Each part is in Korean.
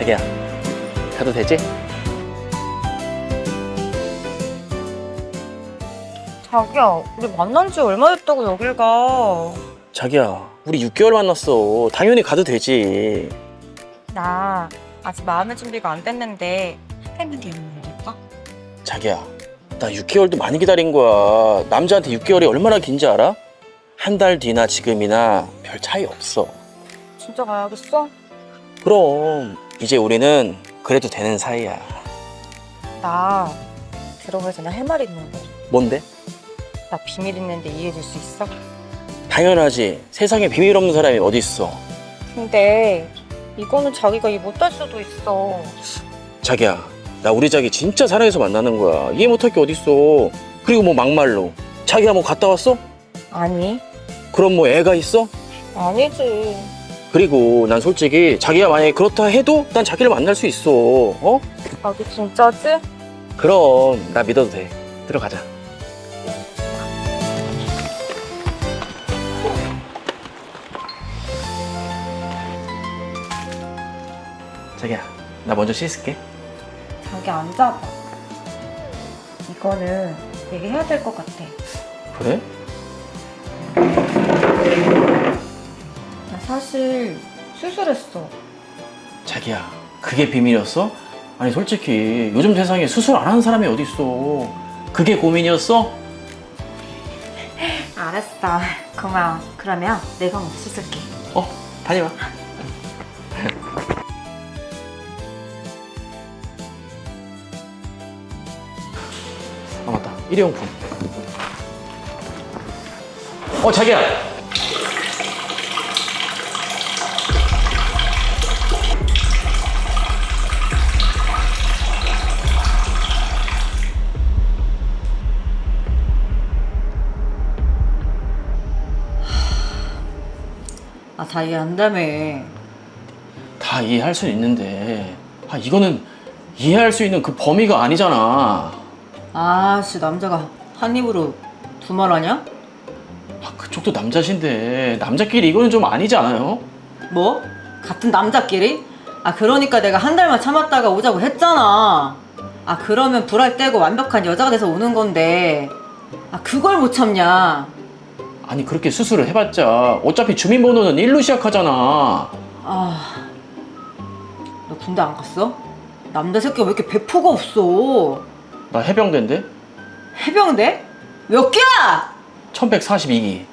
자기야 가도 되지? 자기야, 우리 만난 지 얼마 됐다고 여길 가? 자기야 우리 6개월 만났어 당연히 가도 되지 나 아직 마음의 준비가 안 됐는데 이런 말 할까? 자기야 나 6개월도 많이 기다린 거야 남자한테 6개월이 얼마나 긴지 알아? 한 달 뒤나 지금이나 별 차이 없어 진짜 가야겠어? 그럼 이제 우리는 그래도 되는 사이야. 나 들어가기 전에 할 말이 있는데 뭔데? 나 비밀 있는데 이해해줄 수 있어? 당연하지. 세상에 비밀 없는 사람이 어디 있어? 근데 이거는 자기가 이해 못할 수도 있어. 자기야 나 우리 자기 진짜 사랑해서 만나는 거야. 이해 못할 게 어딨어? 그리고 뭐 막말로. 자기야 뭐 갔다 왔어? 아니. 그럼 뭐 애가 있어? 아니지 그리고 난 솔직히 자기가 만약에 그렇다 해도 난 자기를 만날 수 있어 어? 자기 진짜지? 그럼 나 믿어도 돼 들어가자 자기야 나 먼저 씻을게 자기 앉아봐 이거는 얘기해야 될 것 같아 그래? 나 사실 수술했어. 자기야 그게 비밀이었어? 아니 솔직히 요즘 세상에 수술 안 하는 사람이 어디 있어? 그게 고민이었어? 알았어. 고마워. 그러면 내가 먼저 씻을게. 어 다녀와. 아 맞다. 일회용품. 어 자기야 아, 다 이해한다며. 다 이해할 수 있는데 아 이거는 이해할 수 있는 그 범위가 아니잖아 아, 씨, 남자가 한 입으로 두 말 하냐? 아 그쪽도 남자신데 남자끼리 이거는 좀 아니지 않아요? 뭐? 같은 남자끼리? 아, 그러니까 내가 한 달만 참았다가 오자고 했잖아. 아, 그러면 불알 떼고 완벽한 여자가 돼서 오는 건데. 아, 그걸 못 참냐? 아니 그렇게 수술을 해봤자 어차피 주민번호는 1로 시작하잖아 아, 너 군대 안 갔어? 남자 새끼가 왜 이렇게 배포가 없어? 나 해병대인데 해병대? 몇 개야? 1142기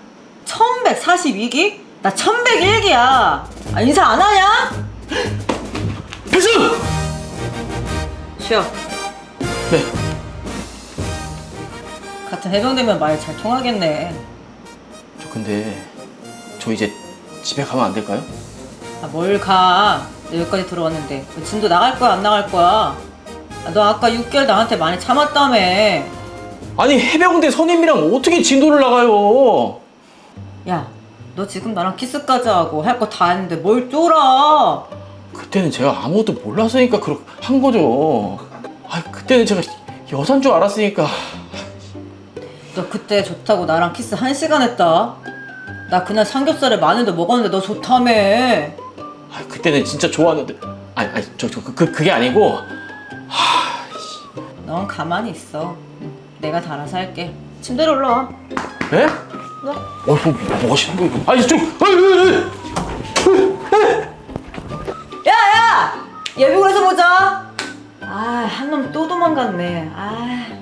1142기? 나 1101기야. 아, 인사 안 하냐? 필수! 쉬어. 네 같은 해병대면 말 잘 통하겠네. 저 근데 저 이제 집에 가면 안 될까요? 아, 뭘 가. 내 여기까지 들어왔는데. 너 진도 나갈 거야, 안 나갈 거야? 아, 너 아까 6개월 나한테 많이 참았다며. 아니 해병대 선임이랑 어떻게 진도를 나가요 야, 너 지금 나랑 키스까지 하고 할 거 다 했는데 뭘 쫄아? 그때는 제가 아무것도 몰라서니까 그렇게 한 거죠 아 그때는 제가 여잔 줄 알았으니까 너 그때 좋다고 나랑 키스 한 시간 했다. 나 그날 삼겹살에 마늘도 먹었는데 너 좋다며. 아, 그때는 진짜 좋았는데 아니 아니 저, 저 그, 그, 그게 아니고 넌 가만히 있어. 응, 내가 다 알아서 할게. 침대로 올라와. 에? 너? 어, 뭐, 뭐 하시는 거예요? 이거? 아니 좀 아이, 아이, 아이. 야, 야! 예비군에서 보자. 아, 한 놈 또 도망갔네. 아.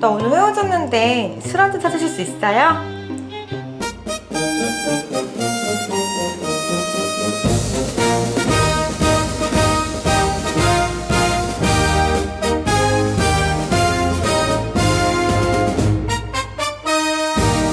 나 오늘 헤어졌는데 술 한잔 사주실 수 있어요?